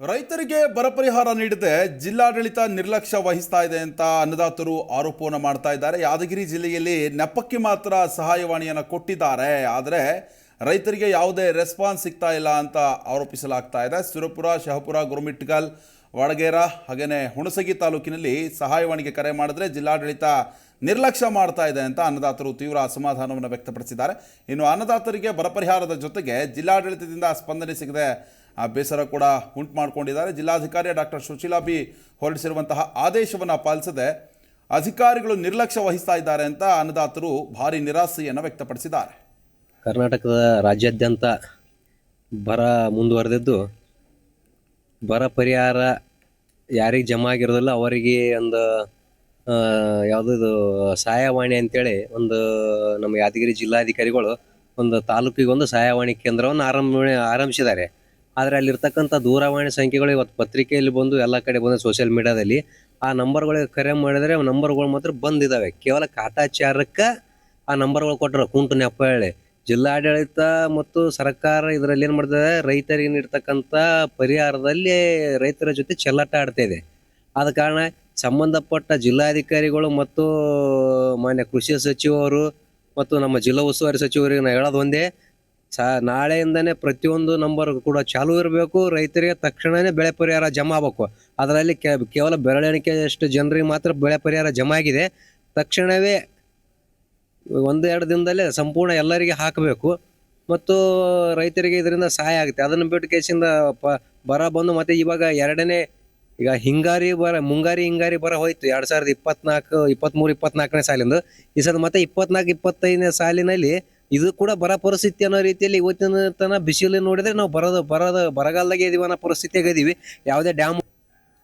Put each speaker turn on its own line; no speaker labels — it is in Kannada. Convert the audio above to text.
ರೈತರಿಗೆ ಬರ ಪರಿಹಾರ ನೀಡದೆ ಜಿಲ್ಲಾಡಳಿತ ನಿರ್ಲಕ್ಷ್ಯ ವಹಿಸ್ತಾ ಇದೆ ಅಂತ ಅನ್ನದಾತರು ಆರೋಪವನ್ನು ಮಾಡ್ತಾ ಇದ್ದಾರೆ. ಯಾದಗಿರಿ ಜಿಲ್ಲೆಯಲ್ಲಿ ನೆಪಕ್ಕೆ ಮಾತ್ರ ಸಹಾಯವಾಣಿಯನ್ನು ಕೊಟ್ಟಿದ್ದಾರೆ. ಆದರೆ ರೈತರಿಗೆ ಯಾವುದೇ ರೆಸ್ಪಾನ್ಸ್ ಸಿಗ್ತಾ ಇಲ್ಲ ಅಂತ ಆರೋಪಿಸಲಾಗ್ತಾ ಇದೆ. ಸುರಪುರ, ಶಹಪುರ ಗುರುಮಿಟ್ಗಲ್ ವಡಗೇರ ಹಾಗೆಯೇ ಹುಣಸಗಿ ತಾಲೂಕಿನಲ್ಲಿ ಸಹಾಯವಾಣಿಗೆ ಕರೆ ಮಾಡಿದ್ರೆ ಜಿಲ್ಲಾಡಳಿತ ನಿರ್ಲಕ್ಷ್ಯ ಮಾಡ್ತಾ ಇದೆ ಅಂತ ಅನ್ನದಾತರು ತೀವ್ರ ಅಸಮಾಧಾನವನ್ನು ವ್ಯಕ್ತಪಡಿಸಿದ್ದಾರೆ. ಇನ್ನು ಅನ್ನದಾತರಿಗೆ ಬರ ಪರಿಹಾರದ ಜೊತೆಗೆ ಜಿಲ್ಲಾಡಳಿತದಿಂದ ಸ್ಪಂದನೆ ಸಿಗದೆ, ಆ ಬೇಸರ ಕೂಡ ಉಂಟು ಮಾಡಿಕೊಂಡಿದ್ದಾರೆ. ಜಿಲ್ಲಾಧಿಕಾರಿ ಡಾಕ್ಟರ್ ಸುಶೀಲಾ ಬಿ ಹೊರಡಿಸಿರುವಂತಹ ಆದೇಶವನ್ನು ಪಾಲಿಸದೆ ಅಧಿಕಾರಿಗಳು ನಿರ್ಲಕ್ಷ್ಯ ವಹಿಸ್ತಾ ಇದ್ದಾರೆ ಅಂತ ಅನ್ನದಾತರು ಭಾರಿ ನಿರಾಸೆಯನ್ನು ವ್ಯಕ್ತಪಡಿಸಿದ್ದಾರೆ.
ಕರ್ನಾಟಕದ ರಾಜ್ಯಾದ್ಯಂತ ಬರ ಮುಂದುವರೆದಿದ್ದು, ಬರ ಪರಿಹಾರ ಯಾರಿಗೆ ಜಮಾ ಆಗಿರೋದಿಲ್ಲ, ಅವರಿಗೆ ಒಂದು ಯಾವುದದು ಸಹಾಯವಾಣಿ ಅಂತೇಳಿ ಒಂದು ನಮ್ಮ ಯಾದಗಿರಿ ಜಿಲ್ಲಾಧಿಕಾರಿಗಳು ಒಂದು ತಾಲೂಕಿಗೆ ಒಂದು ಸಹಾಯವಾಣಿ ಕೇಂದ್ರವನ್ನು ಆರಂಭ ಆರಂಭಿಸಿದ್ದಾರೆ. ಆದರೆ ಅಲ್ಲಿರ್ತಕ್ಕಂಥ ದೂರವಾಣಿ ಸಂಖ್ಯೆಗಳು ಇವತ್ತು ಪತ್ರಿಕೆಯಲ್ಲಿ ಬಂದು ಎಲ್ಲ ಕಡೆ ಬಂದು ಸೋಷಿಯಲ್ ಮೀಡಿಯಾದಲ್ಲಿ ಆ ನಂಬರ್ಗಳಿಗೆ ಕರೆ ಮಾಡಿದರೆ ನಂಬರ್ಗಳು ಮಾತ್ರ ಬಂದಿದ್ದಾವೆ. ಕೇವಲ ಕಾಟಾಚಾರಕ್ಕೆ ಆ ನಂಬರ್ಗಳು ಕೊಟ್ಟರು, ಕುಂಟು ನೆಪ ಹೇಳಿ ಜಿಲ್ಲಾಡಳಿತ ಮತ್ತು ಸರ್ಕಾರ ಇದರಲ್ಲಿ ಏನು ಮಾಡ್ತದೆ? ರೈತರಿಗೆ ನೀಡ್ತಕ್ಕಂಥ ಪರಿಹಾರದಲ್ಲಿ ರೈತರ ಜೊತೆ ಚೆಲ್ಲಾಟ ಆಡ್ತಾ ಇದೆ. ಆದ ಕಾರಣ ಸಂಬಂಧಪಟ್ಟ ಜಿಲ್ಲಾಧಿಕಾರಿಗಳು ಮತ್ತು ಮಾನ್ಯ ಕೃಷಿ ಸಚಿವರು ಮತ್ತು ನಮ್ಮ ಜಿಲ್ಲಾ ಉಸ್ತುವಾರಿ ಸಚಿವರಿಗೆ ನಾ ಹೇಳೋದು ಒಂದೇ, ಸ ನಾಳೆಯಿಂದನೇ ಪ್ರತಿಯೊಂದು ನಂಬರ್ ಕೂಡ ಚಾಲು ಇರಬೇಕು. ರೈತರಿಗೆ ತಕ್ಷಣವೇ ಬೆಳೆ ಪರಿಹಾರ ಜಮಾ ಆಗಬೇಕು. ಅದರಲ್ಲಿ ಕೇವಲ ಬೆರಳೆಣಿಕೆಯಷ್ಟು ಜನರಿಗೆ ಮಾತ್ರ ಬೆಳೆ ಪರಿಹಾರ ಜಮಾ ಆಗಿದೆ. ತಕ್ಷಣವೇ ಒಂದು ಎರಡು ದಿನದಲ್ಲೇ ಸಂಪೂರ್ಣ ಎಲ್ಲರಿಗೆ ಹಾಕಬೇಕು. ಮತ್ತು ರೈತರಿಗೆ ಇದರಿಂದ ಸಹಾಯ ಆಗುತ್ತೆ. ಅದನ್ನು ಬಿಟ್ಟು ಕೇಸಿಂದ ಪ ಬರ ಬಂದು ಮತ್ತೆ ಇವಾಗ ಎರಡನೇ ಈಗ ಹಿಂಗಾರಿ ಬರ, ಮುಂಗಾರಿ ಹಿಂಗಾರಿ ಬರ ಹೋಯ್ತು. ಎರಡು ಸಾವಿರದ ಇಪ್ಪತ್ನಾಲ್ಕು ಇಪ್ಪತ್ತ್ಮೂರು ಇಪ್ಪತ್ನಾಲ್ಕನೇ ಸಾಲಿಂದು. ಈ ಸಲ ಮತ್ತೆ ಇಪ್ಪತ್ನಾಲ್ಕು, ಇಪ್ಪತ್ತೈದನೇ ಸಾಲಿನಲ್ಲಿ ಇದು ಕೂಡ ಬರ ಪರಿಸ್ಥಿತಿ ಅನ್ನೋ ರೀತಿಯಲ್ಲಿ ಇವತ್ತಿನ ತನ ಬಿಸಿಲು ನೋಡಿದ್ರೆ ನಾವು ಬರೋದು ಬರೋದು, ಬರಗಾಲದಾಗೆ ಇದೀವಿ ಅನ್ನೋ ಪರಿಸ್ಥಿತಿಯಾಗ ಇದೀವಿ. ಯಾವುದೇ ಡ್ಯಾಮ್